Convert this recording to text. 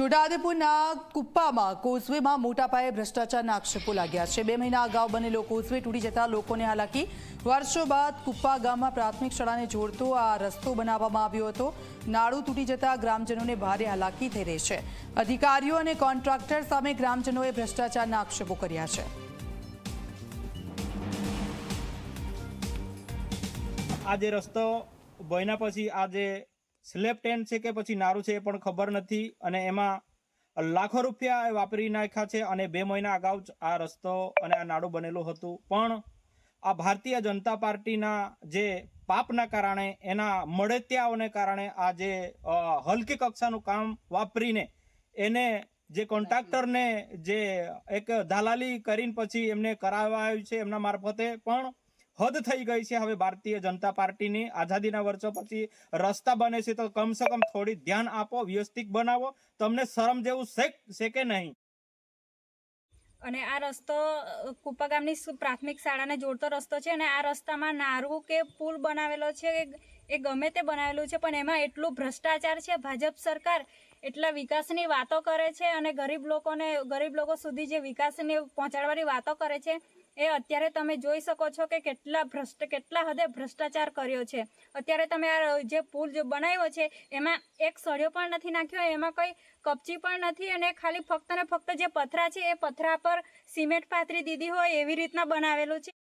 છોટાઉદેપુરના કુપ્પામાં કોઝવેમાં મોટા પાયે ભ્રષ્ટાચારના આક્ષેપો લાગ્યા છે. બે મહિના અગાઉ બનેલો કોઝવે તૂટી જતા લોકોને હાલાકી. વર્ષો બાદ કુપ્પા ગામમાં પ્રાથમિક શાળાને જોડતો આ રસ્તો બનાવવામાં આવ્યો હતો. નાળું તૂટી જતા ગ્રામજનોને ભારે હાલાકી થઈ રહી છે. અધિકારીઓ અને કોન્ટ્રાક્ટર સામે ગ્રામજનોએ ભ્રષ્ટાચારના આક્ષેપો કર્યા છે. આ જે રસ્તો બન્યા પછી આ જે સ્લેબ ટેન્ટ છે કે પછી નારું છે એ પણ ખબર નથી અને એમાં લાખો રૂપિયા વાપરી નાખ્યા છે અને બે મહિના અગાઉ જ આ રસ્તો અને આ નાડું બનેલું હતું. પણ આ ભારતીય જનતા પાર્ટીના જે પાપના કારણે, એના મળતિયાઓને કારણે આ જે હલકી કક્ષાનું કામ વાપરીને એને જે કોન્ટ્રાક્ટરને જે એક દલાલી કરીને પછી એમને કરાવવા આવ્યું છે એમના મારફતે, પણ હદ થઈ ગઈ છે. હવે ભારતીય જનતા પાર્ટીની આઝાદીના વર્ષો પછી રસ્તા બને છે તો કમસે કમ થોડી ધ્યાન આપો, વ્યવસ્થિત બનાવો. તમને શરમ જેવું છે કે નહીં? અને આ રસ્તો કુપા ગામની પ્રાથમિક શાળાને જોડતો રસ્તો છે અને આ રસ્તામાં નારું કે પુલ બનાવેલો છે એ ગમે તે બનાવેલું છે, પણ એમાં એટલું ભ્રષ્ટાચાર છે. ભાજપ સરકાર એટલા વિકાસની વાતો કરે છે અને ગરીબ લોકોને, ગરીબ લોકો સુધી જે વિકાસને પહોંચાડવાની વાતો કરે છે એ અત્યારે તમે જોઈ શકો છો કે કેટલા ભ્રષ્ટ, કેટલા હદે ભ્રષ્ટાચાર કર્યો છે. અત્યારે તમે આ જે પુલ જે બનાવ્યો છે, એમાં એક સળિયો પણ નથી નાખ્યો, એમાં કંઈ કપચી પણ નથી અને ખાલી ફક્ત ને ફક્ત જે પથરા છે, એ પથરા પર સિમેન્ટ પાથરી દીધી હોય એવી રીતના બનાવેલું છે.